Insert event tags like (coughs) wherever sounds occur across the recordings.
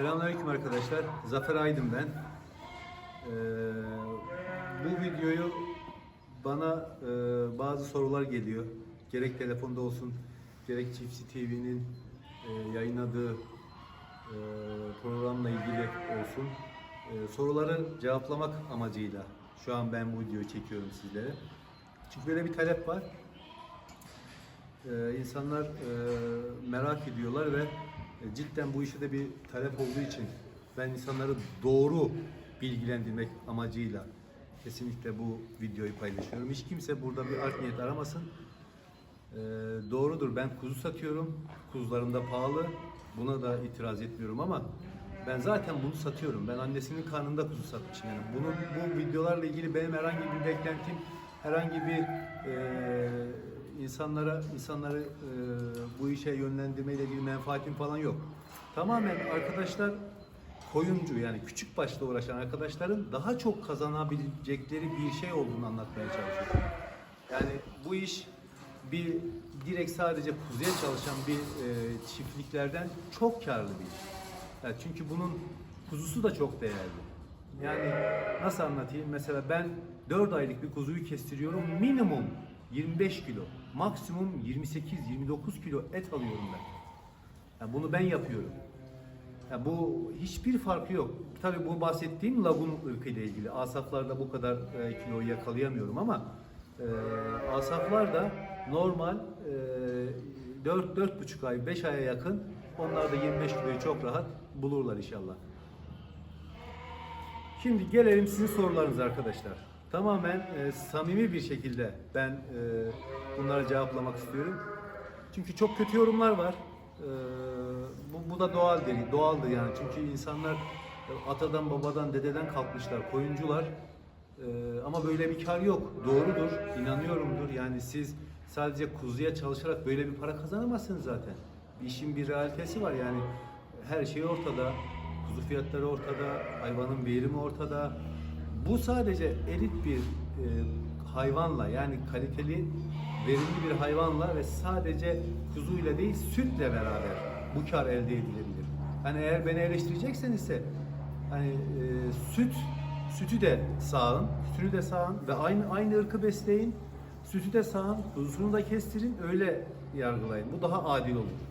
Selamünaleyküm arkadaşlar. Zafer Aydın ben. Ee, bu videoyu bana e, bazı sorular geliyor. Gerek telefonda olsun, gerek Çiftçi TV'nin e, yayınladığı e, programla ilgili olsun. E, soruları cevaplamak amacıyla şu an ben bu videoyu çekiyorum sizlere. Çünkü böyle bir talep var. Ee, insanlar e, merak ediyorlar ve e, cidden bu işe de bir talep olduğu için ben insanları doğru bilgilendirmek amacıyla kesinlikle bu videoyu paylaşıyorum. Hiç kimse burada bir art niyet aramasın. Ee, doğrudur ben kuzu satıyorum. Kuzularım da pahalı. Buna da itiraz etmiyorum ama ben zaten bunu satıyorum. Ben annesinin karnında kuzu satmışım. Yani bunun bu videolarla ilgili benim herhangi bir beklentim, herhangi bir e, insanlara insanları e, bu işe yönlendirmeyle ilgili menfaatim falan yok. Tamamen arkadaşlar koyuncu yani küçük başta uğraşan arkadaşların daha çok kazanabilecekleri bir şey olduğunu anlatmaya çalışıyorum. Yani bu iş bir direkt sadece kuzuya çalışan bir e, çiftliklerden çok karlı bir iş. Yani çünkü bunun kuzusu da çok değerli. Yani nasıl anlatayım? Mesela ben 4 aylık bir kuzuyu kestiriyorum. Minimum 25 kilo. Maksimum 28-29 kilo et alıyorum ben. Yani bunu ben yapıyorum. Yani bu hiçbir farkı yok. Tabii bu bahsettiğim lagun ırkı ile ilgili. Asaflarda bu kadar e, kiloyu yakalayamıyorum ama e, asaflar da normal e, 4 4,5 ay 5 aya yakın onlar da 25 kiloyu çok rahat bulurlar inşallah. Şimdi gelelim sizin sorularınıza arkadaşlar. Tamamen e, samimi bir şekilde ben e, bunları cevaplamak istiyorum. Çünkü çok kötü yorumlar var. E, bu, bu da doğal değil, doğaldır yani. Çünkü insanlar e, atadan, babadan, dededen kalkmışlar, koyuncular. E, ama böyle bir kar yok. Doğrudur, inanıyorumdur. Yani siz sadece kuzuya çalışarak böyle bir para kazanamazsınız zaten. İşin bir realitesi var yani. Her şey ortada. Kuzu fiyatları ortada, hayvanın verimi ortada. Bu sadece elit bir e, hayvanla yani kaliteli, verimli bir hayvanla ve sadece kuzuyla değil sütle beraber bu kar elde edilebilir. Hani eğer beni eleştirecekseniz ise hani e, süt sütü de sağın, sütünü de sağın ve aynı aynı ırkı besleyin. Sütü de sağın, kuzusunu da kestirin, öyle yargılayın. Bu daha adil olur.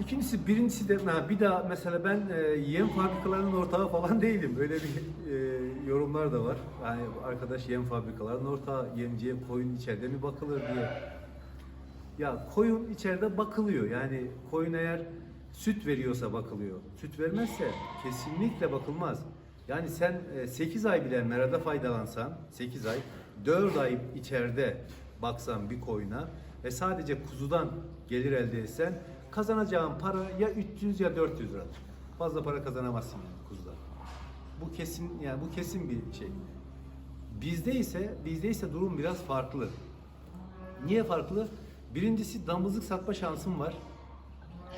İkincisi, birincisi de bir daha mesela ben e, yem fabrikalarının ortağı falan değilim. Öyle bir e, yorumlar da var. Yani arkadaş yem fabrikalarının ortağı, yemciye koyun içeride mi bakılır diye. Ya koyun içeride bakılıyor. Yani koyun eğer süt veriyorsa bakılıyor. Süt vermezse kesinlikle bakılmaz. Yani sen 8 ay bile merada faydalansan, 8 ay, 4 ay içeride baksan bir koyuna ve sadece kuzudan gelir elde etsen kazanacağın para ya 300 ya 400 liradır. Fazla para kazanamazsın yani kuzudan. Bu kesin yani bu kesin bir şey. Bizde ise bizde ise durum biraz farklı. Niye farklı? Birincisi damızlık satma şansım var.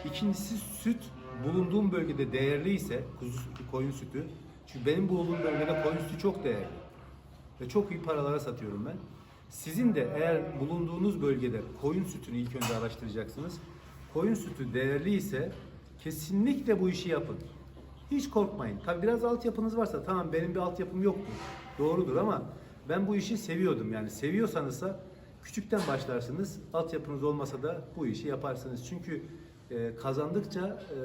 İkincisi süt bulunduğum bölgede değerli ise kuzu sütü, koyun sütü. Çünkü benim bulunduğum bölgede koyun sütü çok değerli. Ve çok iyi paralara satıyorum ben. Sizin de eğer bulunduğunuz bölgede koyun sütünü ilk önce araştıracaksınız. Koyun sütü değerli ise kesinlikle bu işi yapın. Hiç korkmayın. Tabi biraz altyapınız varsa tamam benim bir altyapım yoktu. Doğrudur ama ben bu işi seviyordum. Yani seviyorsanızsa küçükten başlarsınız. Altyapınız olmasa da bu işi yaparsınız. Çünkü e, kazandıkça e,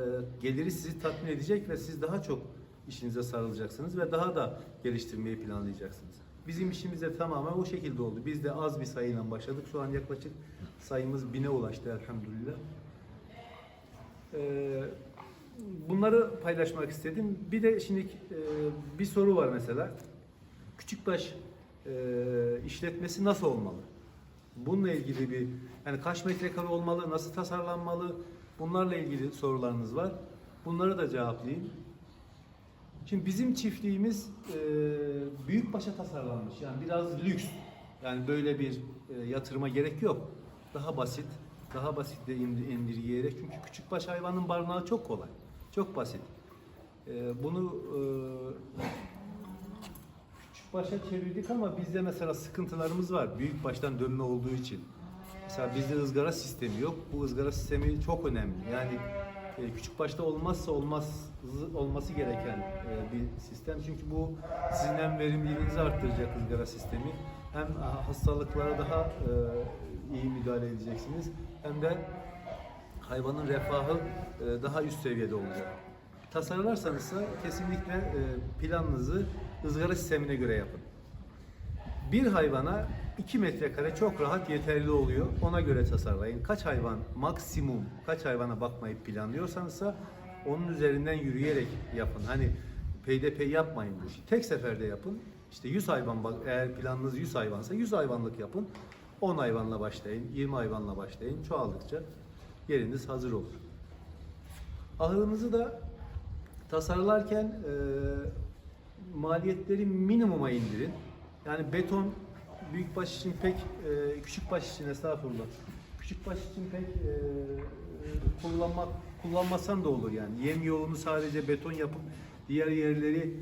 geliri sizi tatmin edecek ve siz daha çok işinize sarılacaksınız ve daha da geliştirmeyi planlayacaksınız. Bizim işimiz de tamamen o şekilde oldu. Biz de az bir sayıyla başladık. Şu an yaklaşık sayımız bine ulaştı elhamdülillah. Ee, bunları paylaşmak istedim. Bir de şimdi e, bir soru var mesela. Küçükbaş e, işletmesi nasıl olmalı? Bununla ilgili bir yani kaç metrekare olmalı, nasıl tasarlanmalı? Bunlarla ilgili sorularınız var. Bunları da cevaplayayım. Şimdi bizim çiftliğimiz e, büyük başa tasarlanmış. Yani biraz lüks. Yani böyle bir e, yatırıma gerek yok. Daha basit, daha basit de indir- indirgeyerek. Çünkü küçük baş hayvanın barınağı çok kolay. Çok basit. E, bunu e, küçük başa çevirdik ama bizde mesela sıkıntılarımız var. Büyük baştan dönme olduğu için. Mesela bizde ızgara sistemi yok. Bu ızgara sistemi çok önemli. Yani e, küçük başta olmazsa olmaz olması gereken e, bir sistem. Çünkü bu sizin hem verimliliğinizi arttıracak ızgara sistemi hem hastalıklara daha e, iyi müdahale edeceksiniz hem de hayvanın refahı e, daha üst seviyede olacak. Tasarlarsanız ise kesinlikle e, planınızı ızgara sistemine göre yapın. Bir hayvana 2 metrekare çok rahat yeterli oluyor. Ona göre tasarlayın. Kaç hayvan maksimum kaç hayvana bakmayı planlıyorsanız da onun üzerinden yürüyerek yapın. Hani PDP yapmayın bu işi. Tek seferde yapın. İşte 100 hayvan eğer planınız 100 hayvansa 100 hayvanlık yapın. 10 hayvanla başlayın, 20 hayvanla başlayın. Çoğaldıkça yeriniz hazır olur. Ahırınızı da tasarlarken e, maliyetleri minimuma indirin. Yani beton büyük baş için pek e, küçük baş için estağfurullah. Küçük baş için pek e, kullanmak kullanmasan da olur yani. Yem yolunu sadece beton yapıp diğer yerleri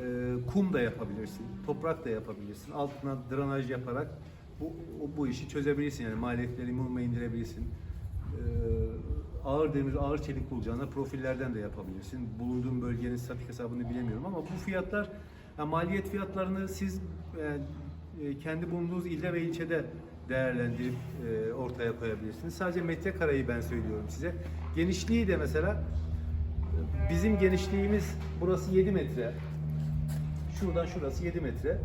e, kum da yapabilirsin, toprak da yapabilirsin. Altına drenaj yaparak bu bu işi çözebilirsin yani maliyetleri minimuma indirebilirsin. E, ağır demir, ağır çelik bulacağına profillerden de yapabilirsin. Bulunduğun bölgenin statik hesabını bilemiyorum ama bu fiyatlar yani maliyet fiyatlarını siz e, e, kendi bulunduğunuz ilde ve ilçede değerlendirip e, ortaya koyabilirsiniz. Sadece metrekareyi ben söylüyorum size. Genişliği de mesela bizim genişliğimiz burası 7 metre. Şuradan şurası 7 metre.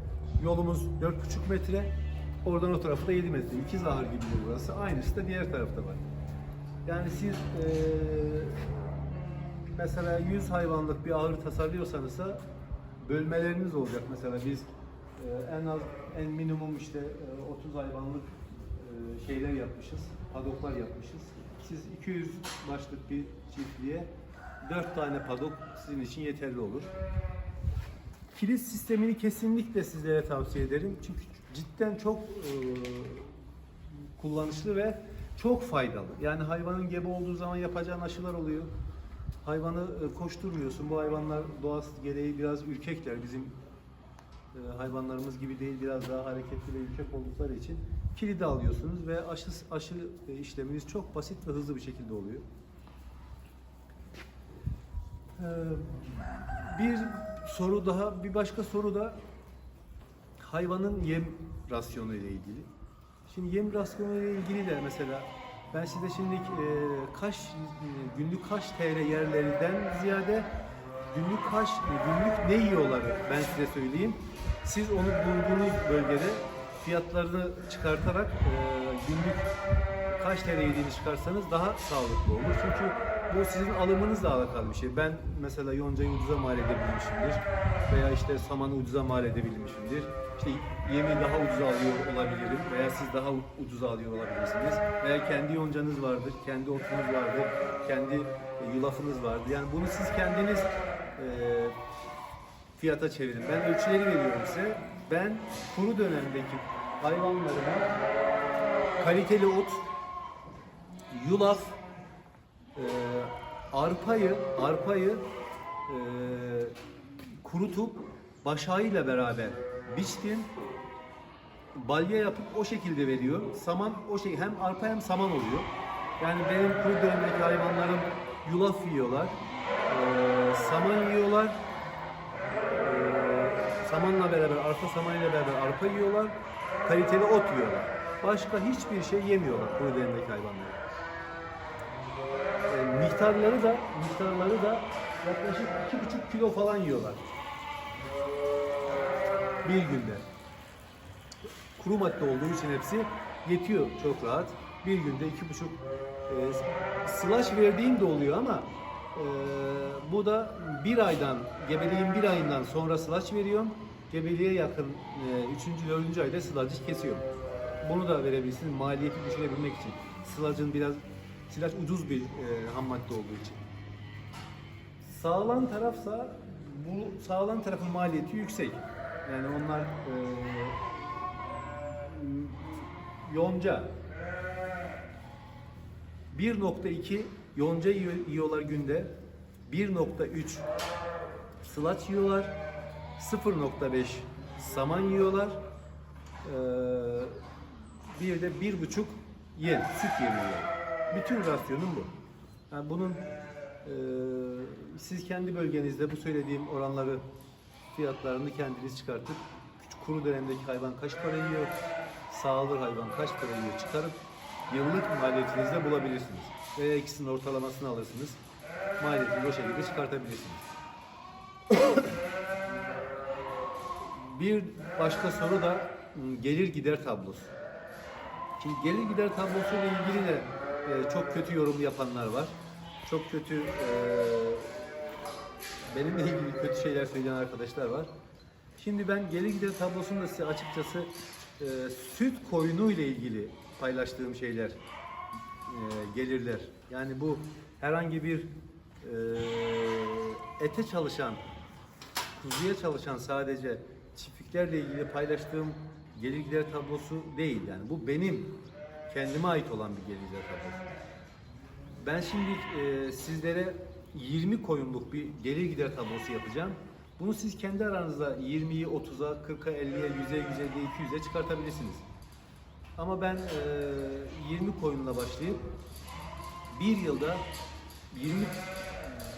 Yolumuz 4,5 metre. Oradan o tarafı da 7 metre. İkiz ahır gibi burası. Aynısı da diğer tarafta var. Yani siz e, mesela 100 hayvanlık bir ahır tasarlıyorsanız da bölmeleriniz olacak. Mesela biz e, en az en minimum işte e, 30 hayvanlık e, şeyler yapmışız. Padoklar yapmışız. Siz 200 başlık bir çiftliğe 4 tane padok sizin için yeterli olur. Kilit sistemini kesinlikle sizlere tavsiye ederim. Çünkü cidden çok e, kullanışlı ve çok faydalı. Yani hayvanın gebe olduğu zaman yapacağın aşılar oluyor. Hayvanı e, koşturmuyorsun. Bu hayvanlar doğası gereği biraz ürkekler. Bizim e, hayvanlarımız gibi değil, biraz daha hareketli ve ürkek oldukları için kilidi alıyorsunuz ve aşı, aşı işleminiz çok basit ve hızlı bir şekilde oluyor. Ee, Bir soru daha, bir başka soru da hayvanın yem rasyonu ile ilgili. Şimdi yem rasyonu ile ilgili de mesela ben size şimdi e, kaç e, günlük kaç TL yerlerinden ziyade günlük kaç günlük ne yiyorlar ben size söyleyeyim. Siz onu bulunduğunuz bölgede fiyatlarını çıkartarak e, günlük kaç TL yediğini çıkarsanız daha sağlıklı olur. Çünkü bu sizin alımınızla alakalı bir şey. Ben mesela yoncayı ucuza mal edebilmişimdir. Veya işte samanı ucuza mal edebilmişimdir. İşte yemi daha ucuza alıyor olabilirim. Veya siz daha ucuza alıyor olabilirsiniz. Veya kendi yoncanız vardır, kendi otunuz vardır, kendi e, yulafınız vardır. Yani bunu siz kendiniz e, fiyata çevirin. Ben ölçüleri veriyorum size. Ben kuru dönemdeki hayvanlarıma kaliteli ot, yulaf, e, arpayı, arpayı e, kurutup başağıyla beraber biçtim. Balya yapıp o şekilde veriyor. Saman o şey hem arpa hem saman oluyor. Yani benim kuru dönemdeki hayvanlarım yulaf yiyorlar, e, saman yiyorlar, e, samanla beraber, arpa samanıyla beraber arpa yiyorlar, kaliteli ot yiyorlar. Başka hiçbir şey yemiyorlar kuru dönemdeki hayvanlar. Miktarları da miktarları da yaklaşık iki buçuk kilo falan yiyorlar. Bir günde. Kuru madde olduğu için hepsi yetiyor çok rahat. Bir günde iki buçuk e, slash verdiğim de oluyor ama e, bu da bir aydan, gebeliğin bir ayından sonra slash veriyorum. Gebeliğe yakın e, üçüncü, dördüncü ayda slacı kesiyorum. Bunu da verebilirsiniz maliyeti düşürebilmek için. Slacın biraz Silaç ucuz bir e, ham madde olduğu için. Sağlam tarafsa bu sağlam tarafın maliyeti yüksek. Yani onlar e, yonca 1.2 yonca yiyor- yiyorlar günde. 1.3 sılaç yiyorlar. 0.5 saman yiyorlar. Ee, bir de bir buçuk yem, süt yemi yiyorlar. Bütün rasyonum bu. Yani bunun Ee, siz kendi bölgenizde bu söylediğim oranları fiyatlarını kendiniz çıkartıp küçük kuru dönemdeki hayvan kaç para yiyor, sağılır hayvan kaç para yiyor çıkarıp yıllık maliyetinizde bulabilirsiniz. Veya ikisinin ortalamasını alırsınız. Maliyetini o şekilde çıkartabilirsiniz. (coughs) Bir başka soru da m, gelir gider tablosu. Şimdi gelir gider tablosu ile ilgili de e, çok kötü yorum yapanlar var. Çok kötü e, benimle ilgili kötü şeyler söyleyen arkadaşlar var. Şimdi ben gelir gider tablosunda size açıkçası e, süt koyunu ile ilgili paylaştığım şeyler e, gelirler. Yani bu herhangi bir ete çalışan kuzuya çalışan sadece çiftliklerle ilgili paylaştığım gelir gider tablosu değil yani bu benim kendime ait olan bir gelir gider. Ben şimdi e, sizlere 20 koyunluk bir gelir gider tablosu yapacağım. Bunu siz kendi aranızda 20'yi 30'a, 40'a, 50'ye, 100'e, 150'ye, 200'e çıkartabilirsiniz. Ama ben e, 20 koyunla başlayıp bir yılda 20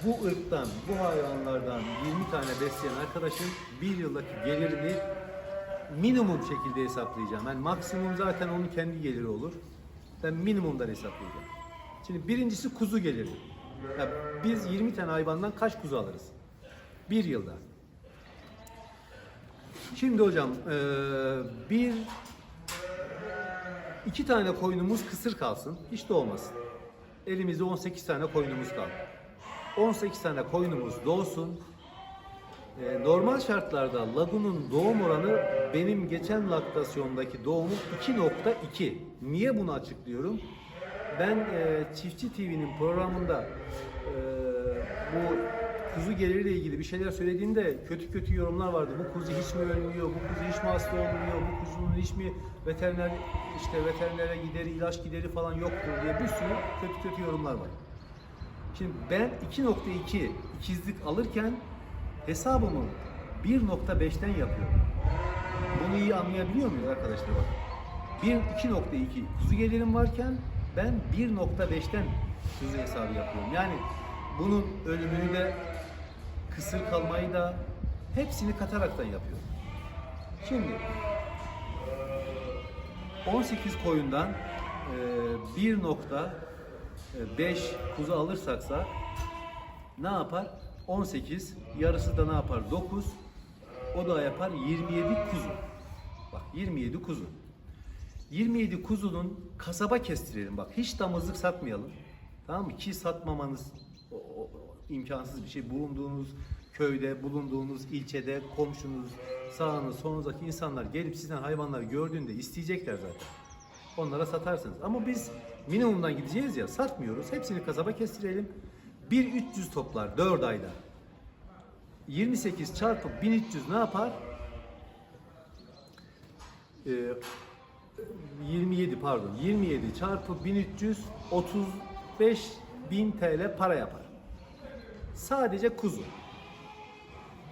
bu ırktan, bu hayvanlardan 20 tane besleyen arkadaşın bir yıldaki gelirini minimum şekilde hesaplayacağım. Yani maksimum zaten onun kendi geliri olur. Ben minimumdan hesaplayacağım. Şimdi birincisi kuzu geliri. Ya biz 20 tane hayvandan kaç kuzu alırız? Bir yılda. Şimdi hocam eee, bir iki tane koyunumuz kısır kalsın. Hiç de olmasın. Elimizde 18 tane koyunumuz kaldı. 18 tane koyunumuz doğsun. Ee, normal şartlarda lagunun doğum oranı benim geçen laktasyondaki doğumum 2.2. Niye bunu açıklıyorum? Ben e, Çiftçi TV'nin programında e, bu kuzu geliriyle ilgili bir şeyler söylediğinde kötü kötü yorumlar vardı. Bu kuzu hiç mi ölmüyor, bu kuzu hiç mi hasta olmuyor, bu kuzunun hiç mi veteriner işte veterinere gideri, ilaç gideri falan yoktur diye bir sürü kötü kötü yorumlar var. Şimdi ben 2.2 ikizlik alırken hesabımı 1.5'ten yapıyorum. Bunu iyi anlayabiliyor muyuz arkadaşlar? Bak. 1 2.2 kuzu gelirim varken ben 1.5'ten kuzu hesabı yapıyorum. Yani bunun ölümünü de kısır kalmayı da hepsini kataraktan yapıyorum. Şimdi 18 koyundan e, 1.5 kuzu alırsaksa ne yapar? 18 yarısı da ne yapar? 9 o da yapar 27 kuzu. Bak 27 kuzu. 27 kuzunun kasaba kestirelim bak. Hiç damızlık satmayalım. Tamam mı? Ki satmamanız o- o- imkansız bir şey. Bulunduğunuz köyde, bulunduğunuz ilçede, komşunuz, sağınız, solunuzdaki insanlar gelip sizden hayvanları gördüğünde isteyecekler zaten. Onlara satarsınız. Ama biz minimumdan gideceğiz ya satmıyoruz. Hepsini kasaba kestirelim. 1300 toplar 4 ayda. 28 çarpı 1300 ne yapar? Ee, 27 pardon 27 çarpı 1300 35 bin TL para yapar. Sadece kuzu.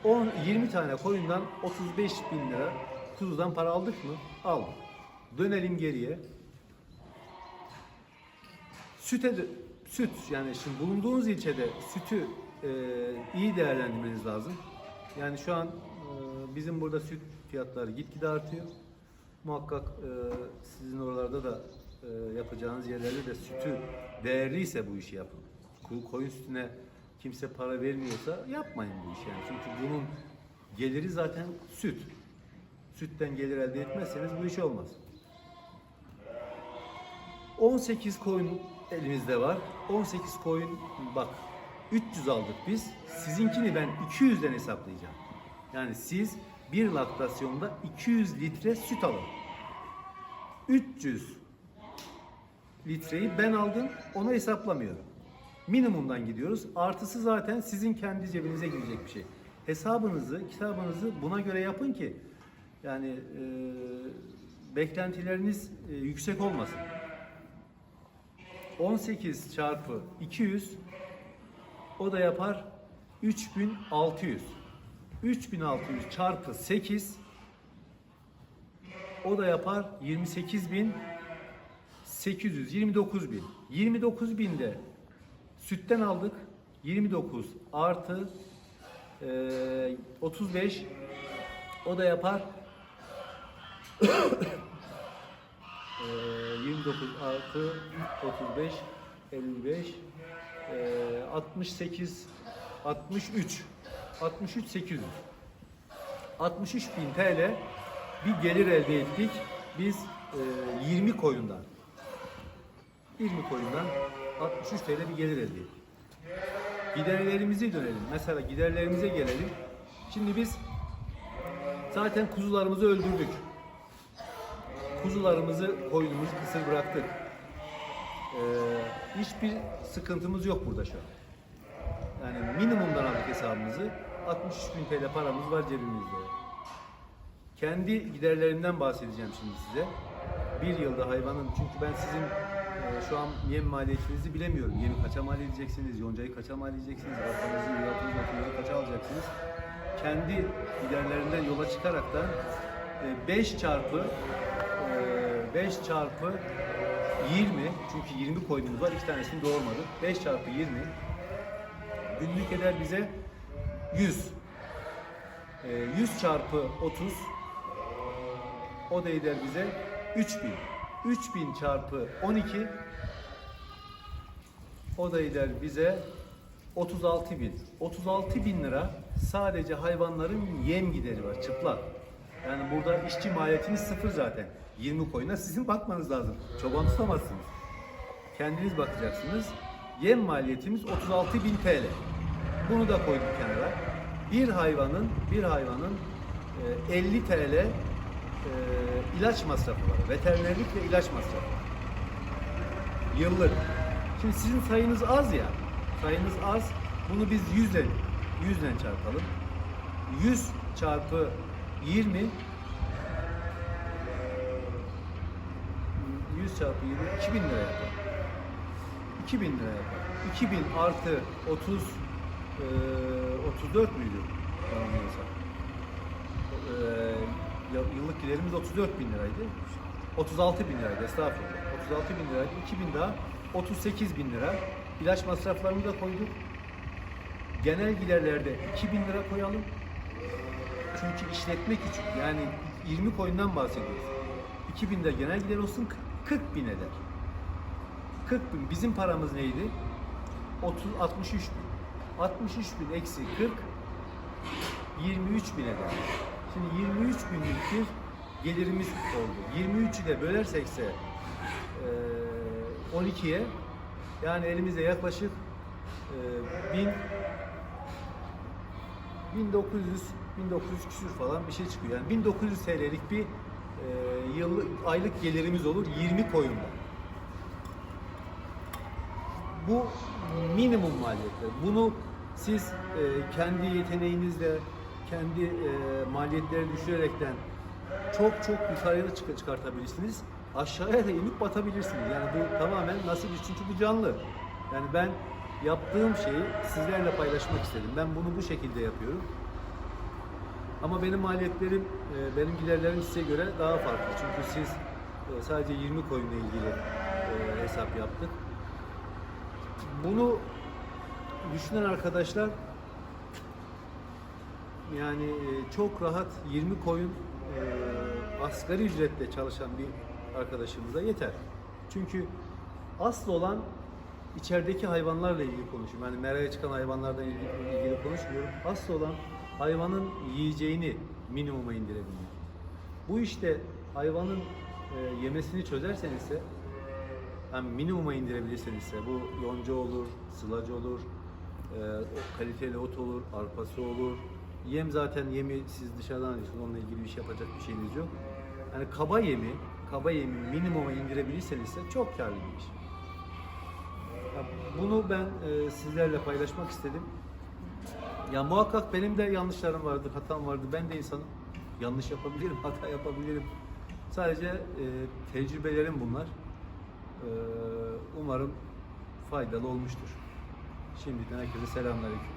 10 20 tane koyundan 35 bin lira kuzudan para aldık mı? Aldık. Dönelim geriye. Süte süt yani şimdi bulunduğunuz ilçede sütü e, iyi değerlendirmeniz lazım. Yani şu an e, bizim burada süt fiyatları gitgide artıyor. Muhakkak e, sizin oralarda da e, yapacağınız yerlerde de sütü değerliyse bu işi yapın. Koyun sütüne kimse para vermiyorsa yapmayın bu işi yani. Çünkü bunun geliri zaten süt. Sütten gelir elde etmezseniz bu iş olmaz. 18 koyun elimizde var. 18 koyun bak 300 aldık biz. Sizinkini ben 200'den hesaplayacağım. Yani siz bir laktasyonda 200 litre süt alın. 300 litreyi ben aldım. Onu hesaplamıyorum. Minimumdan gidiyoruz. Artısı zaten sizin kendi cebinize girecek bir şey. Hesabınızı, kitabınızı buna göre yapın ki yani e, beklentileriniz e, yüksek olmasın. 18 çarpı 200 o da yapar 3600. 3600 çarpı 8 o da yapar 28800 29 bin. 29 binde sütten aldık. 29 artı e, 35 o da yapar 29 artı 35 55 e, 68 63 63 800 63 bin TL bir gelir elde ettik biz e, 20 koyundan 20 koyundan 63 TL bir gelir elde ettik. Giderlerimize dönelim. Mesela giderlerimize gelelim. Şimdi biz zaten kuzularımızı öldürdük. Kuzularımızı koyunumuzu kısır bıraktık. Ee, hiçbir sıkıntımız yok burada şu an. Yani minimumdan aldık hesabımızı. 63 bin TL paramız var cebimizde. Kendi giderlerimden bahsedeceğim şimdi size. Bir yılda hayvanın, çünkü ben sizin e, şu an yem maliyetinizi bilemiyorum. Yemi kaça mal edeceksiniz, yoncayı kaça mal edeceksiniz, arpanızı, yulafınızı, otunuzu kaça alacaksınız. Kendi giderlerinden yola çıkarak da 5 çarpı 5 çarpı 20 çünkü 20 koyunumuz var iki tanesini doğurmadık 5 çarpı 20 günlük eder bize 100 Ee, 100 çarpı 30 o da eder bize 3000 3000 çarpı 12 o da eder bize 36 bin. 36 bin lira sadece hayvanların yem gideri var çıplak. Yani burada işçi maliyetiniz sıfır zaten. 20 koyuna sizin bakmanız lazım. Çoban tutamazsınız. Kendiniz bakacaksınız. Yem maliyetimiz 36 bin TL. Bunu da koyduk kenara. Bir hayvanın bir hayvanın e, 50 TL e, ilaç masrafı var. Veterinerlik ve ilaç masrafı. Yıllık. Şimdi sizin sayınız az ya. Sayınız az. Bunu biz 100 ile 100 ile çarpalım. 100 çarpı 20 çarpı 20 2000 lira yapar. 2000 lira yapar. 2000 artı 30 eee 34 müydü? Ya- yıllık giderimiz 34 bin liraydı. 36 bin liraydı estağfurullah. 36 bin liraydı. 2000 daha 38 bin lira. İlaç masraflarını da koyduk. Genel giderlerde 2000 lira koyalım. Çünkü işletme küçük. Yani 20 koyundan bahsediyoruz. 2000 de genel gider olsun 40 bin eder. 40 bin. Bizim paramız neydi? 30, 63 bin. 63 bin eksi 40 23 bin eder. Şimdi 23 binlik bir gelirimiz oldu. 23'ü de bölersekse eee 12'ye yani elimizde yaklaşık eee 1000 1900 1900 küsür falan bir şey çıkıyor. Yani 1900 TL'lik bir e, yıllık aylık gelirimiz olur 20 koyunda. Bu minimum maliyetler. Bunu siz e, kendi yeteneğinizle kendi e, maliyetleri düşürerekten çok çok yukarıya çık- çıkartabilirsiniz. Aşağıya da inip batabilirsiniz. Yani bu tamamen nasip iş. Çünkü canlı. Yani ben yaptığım şeyi sizlerle paylaşmak istedim. Ben bunu bu şekilde yapıyorum. Ama benim maliyetlerim, e, benim giderlerim size göre daha farklı. Çünkü siz e, sadece 20 koyunla ilgili e, hesap yaptık. Bunu düşünen arkadaşlar yani çok rahat 20 koyun e, asgari ücretle çalışan bir arkadaşımıza yeter. Çünkü asıl olan içerideki hayvanlarla ilgili konuşuyorum. Yani meraya çıkan hayvanlarla ilgili, ilgili konuşmuyorum. Asıl olan hayvanın yiyeceğini minimuma indirebilmek. Bu işte hayvanın e, yemesini çözerseniz ise yani minimuma indirebilirseniz ise bu yonca olur, sılacı olur, e, kaliteli ot olur, arpası olur. Yem zaten yemi siz dışarıdan alıyorsunuz. Onunla ilgili bir şey yapacak bir şeyiniz yok. Yani kaba yemi, kaba yemi minimuma indirebilirseniz ise çok karlı bir iş. Ya Bunu ben e, sizlerle paylaşmak istedim. Ya muhakkak benim de yanlışlarım vardır, hatam vardır. Ben de insanım. Yanlış yapabilirim, (laughs) hata yapabilirim. Sadece e, tecrübelerim bunlar. E, umarım faydalı olmuştur. Şimdiden herkese selamünaleyküm.